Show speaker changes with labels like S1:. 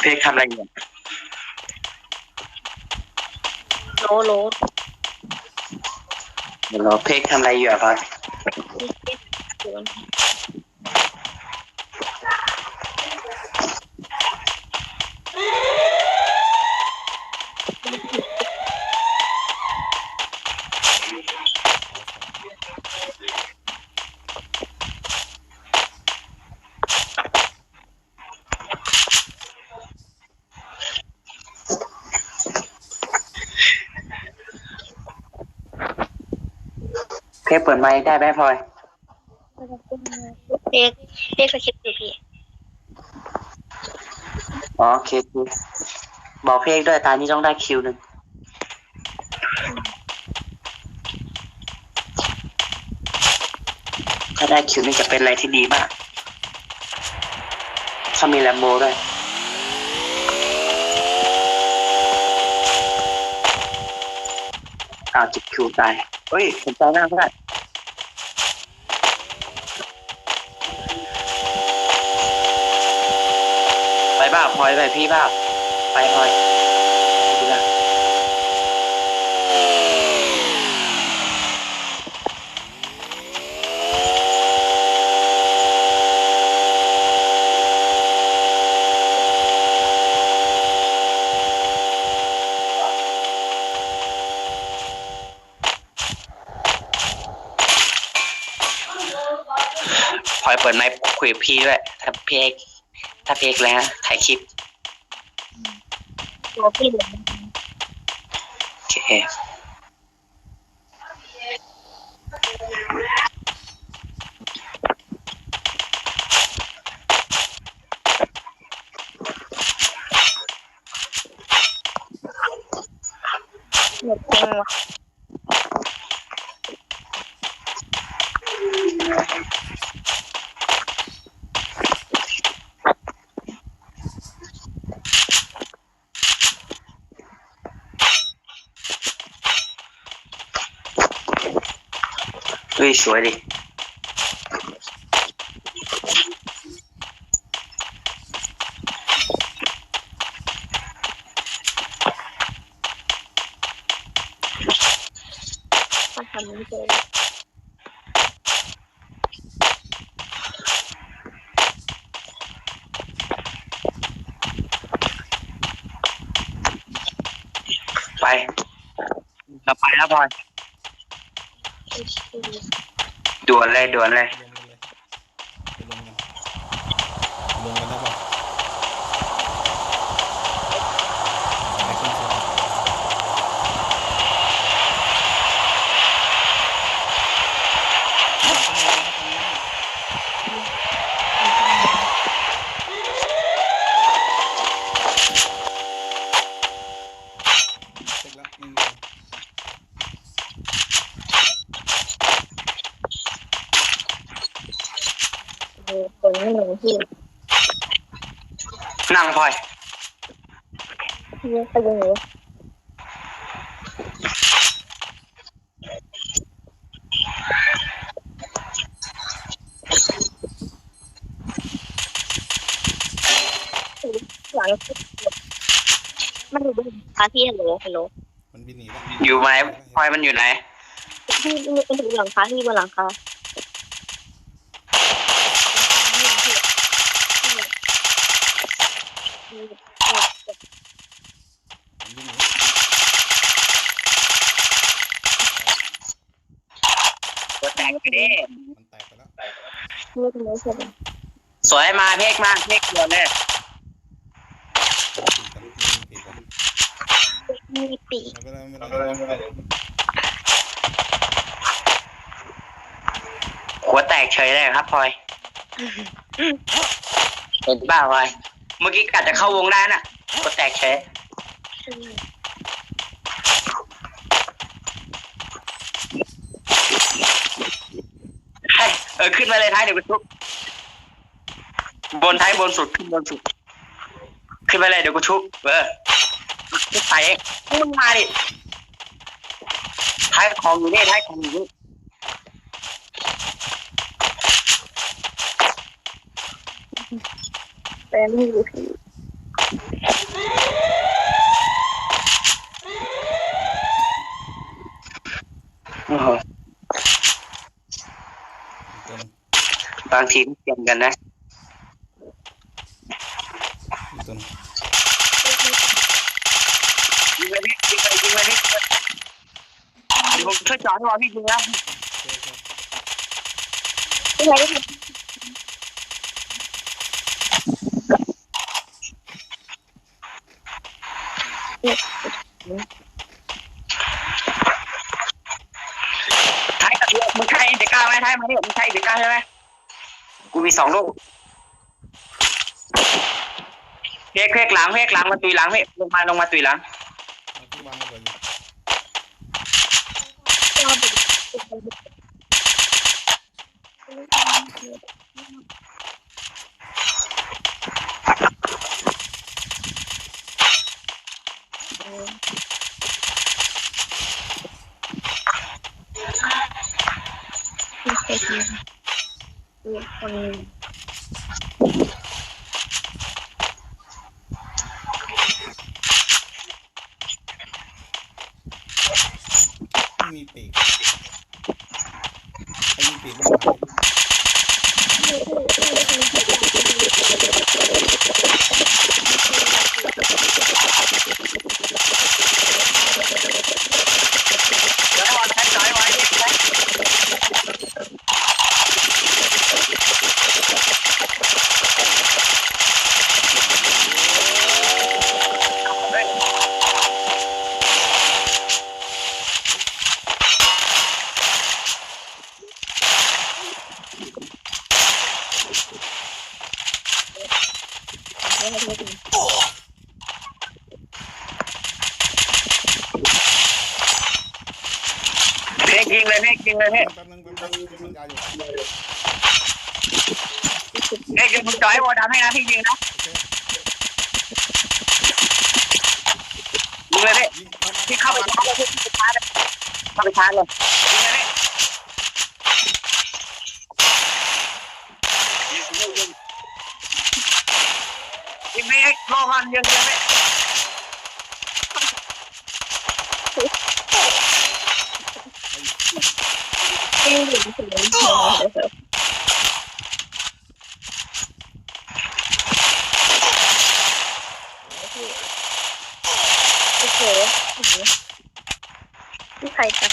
S1: เพกทำอะไรอยู่
S2: โลโล
S1: เดี๋ยวเราเพกทำอะไรอยู่อะพลอย
S2: นี่เก็
S1: เพกเปิดไมค์ได้ไหมพลอย
S2: เด็กเด็กสคริปต์อยู่พี่
S1: อ๋อโอเคคบอกเพกด้วยตานี้ต้องได้คิวหนึ่งถ้าได้คิวหนึงจะเป็นอะไรที่ดีมากเขามีแลมโบด้วยอ้าวจิบคิวตายเฮ้ยสนใจมากเพื่อน บ้าพลอยไปพี่บ้าไปพลอยดูนะพลอยเปิดไมค์คุยกับพี่ด้วยถ้าเพก ถ้าเพกแล้วถ่ายคลิป
S2: โลพี่เลย
S1: โอเค
S2: หมดเพลงว่ะ
S1: ฮ้ยสวยดิ
S2: มันทำไม่เจอ
S1: ไปเราไปแล้วพลอย ด่วนเลยด่วนเลย
S3: ลงกันเลยไปลงกันลงกันได้ปะไปขึ้นเรือเสร็จแล้วไม่มีอะไร
S2: เออคนไม่หนึ่งพี่
S1: นั่งพลอย
S2: พี่ไปยังไงหลังมันดูเป็นพาพี่ฮัลโหลฮัลโหล
S3: มันบินหนีแล้ว
S1: อยู่ไหมพลอยมันอยู่ไหน
S2: พี่มันถึงหลังคาที่บนหลังคา
S3: มันบินหนี
S1: ตัวแตกไปดิ
S3: มันแตกไปแล้ว
S2: เลือกเนื้อใช่ไหม
S1: สวยมาเพกมาเพกด่วเลย
S3: ปีกันตีกัน
S2: มีปีก
S3: ไม่เป็นไรไม่เป็นไรไม่เป็นไร
S1: หัวแตกเฉยเลยครับพลอยเห็นบ้าพลอย เมื่อกี้กะจะเข้าวงได้น่ะหัวแตกเฉยเฮ้ยเออขึ้นมาเลยท้ายเดี๋ยวกูทุบบนท้ายบนสุดขึ้นบนสุด ขึ้นไปเลยเดี๋ยวกูชุบเออใส่เองมึงมาดิท้ายของอยู่นี่ท้ายของอยู่นี่ ไป
S2: แต่ไม่รู้พี่
S1: โอ้โห
S3: อีกตัวหนึง
S1: บางทีก็เปลี่ยนกันนะ
S3: อีกตัวหนึง
S1: ยิงไปพี่ยิงไปยิงไปพี่เดี๋ยวผมช่วยจอดให้รอพี่ยิงนะ
S3: โอเคโอเค
S2: พี่ ไร
S1: ไทยกับเรือมึงใช่เด็กก้าไหมไทยมาเนี่ยมึงใช่เด็กก้าใช่ไหมกูมีสองลูกเพกเพกหลังเพกหลังมาตุยหลังเพกลงมาลงมาตุยหลัง
S3: เอาที่วางระเบิดอยู่
S2: เราไปไม่เคยกินมีคน
S3: ไม่มีปีกไม่มีปีกบ้างไหม
S1: เดี๋ยวให้บอลแทงจอยไว้เนี่ยเฮ้ย
S2: ไม่เคยกิน
S1: เพกยิงเลยเพกยิงเลยเพก
S3: แป๊บนึงแป๊บนึงกำลังยาอยู่
S1: เพกยิงมึงจ่อยให้บอลทำให้นะพี่ยิงนะยิงเลยพก
S3: ยิงเข้า
S1: พี่เข้าไปชาร์จเลยพี่เข้าไปชาร์จเลยเข้าไปชาร์จเลยยิงเลยเพกยิงยิงไม่ให้โลกันยิงยิงไม่
S2: ไม่อยู่ถึงเลย โอเคโอเคที่ใครจับ